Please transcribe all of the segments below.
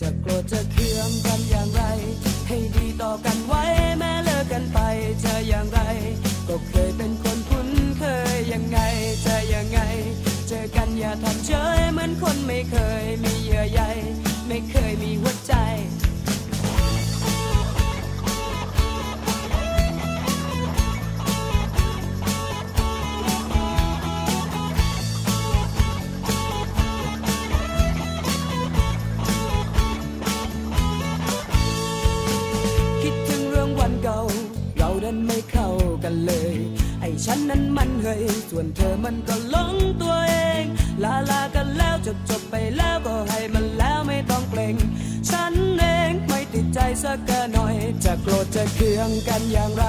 จะโกรธจะเคืองกันอย่างไร ให้ดีต่อกันไว้ันไม่เข้ากันเลย ไอ้ฉันนั้นมันเฮยส่วนเธอมันก็หลงตัวเอง ลาลากันแล้วจบจบไปแล้วก็ให้มันแล้วไม่ต้องเกรงฉันเองไม่ติดใจสักหน่อย จะโกรธจะเคืองกันอย่างไร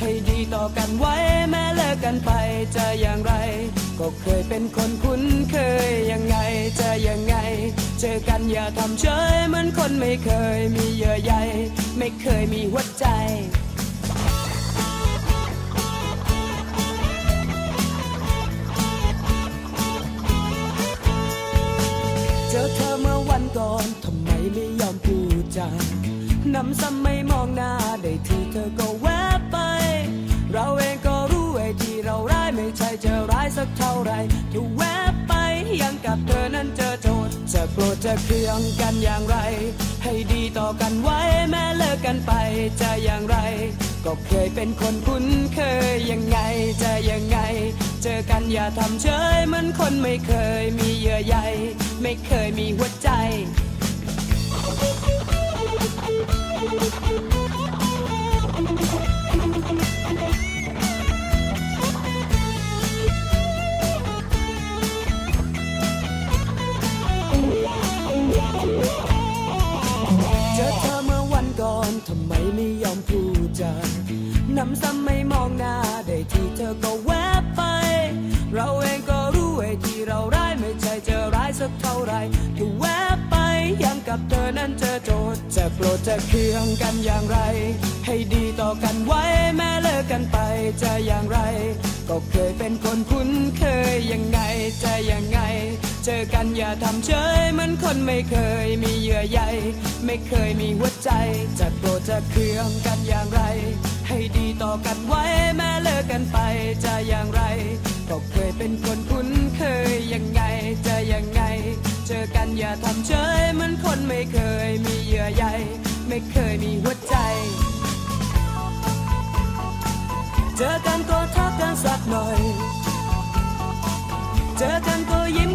ให้ดีต่อกันไว้แม้เลิกกันไปจะอย่างไร ก็เคยเป็นคนคุ้นเคยยังไงจะยังไง เจอกันอย่าทำเฉยเหมือนคนไม่เคยมีเยื่อใยไม่เคยมีหัวใจ จานำซ้ำไม่มองหน้าได้ทีเธอก็แวบไป เราเองก็รู้ไอ้ที่เราร้ายไม่ใช่จะร้ายสักเท่าไรที่แวบไปยังกับเธอนั้นเจอโทษจะโกรธจะเคืองกันอย่างไร ให้ดีต่อกันไว้แม้เลิกกันไปจะอย่างไร ก็เคยเป็นคนคุ้นเคยยังไงจะยังไง เจอกันอย่าทำเฉยเหมือนคนไม่เคยมีเยื่อใยไม่เคยมีหัวใจ เจอเธอเมื่อวันก่อนทำไมไม่ยอมพูดจาน้ำซ้ำไม่ นั้นเจอโจทย์จะโกรธจะเคืองกันอย่างไร ให้ดีต่อกันไว้แม้เลิกกันไปจะอย่างไร ก็เคยเป็นคนคุ้นเคยยังไงจะยังไง เจอกันอย่าทำเฉยเหมือนคนไม่เคยมีเยื่อใยไม่เคยมีหัวใจ จะโกรธจะเคืองกันอย่างไร ให้ดีต่อกันไว้ อย่าทำเฉยเหมือนคนไม่เคยมีเยื่อใยไม่เคยมีหัวใจ เจอกันก็ทักกันสักหน่อย เจอกันก็ยิ้ม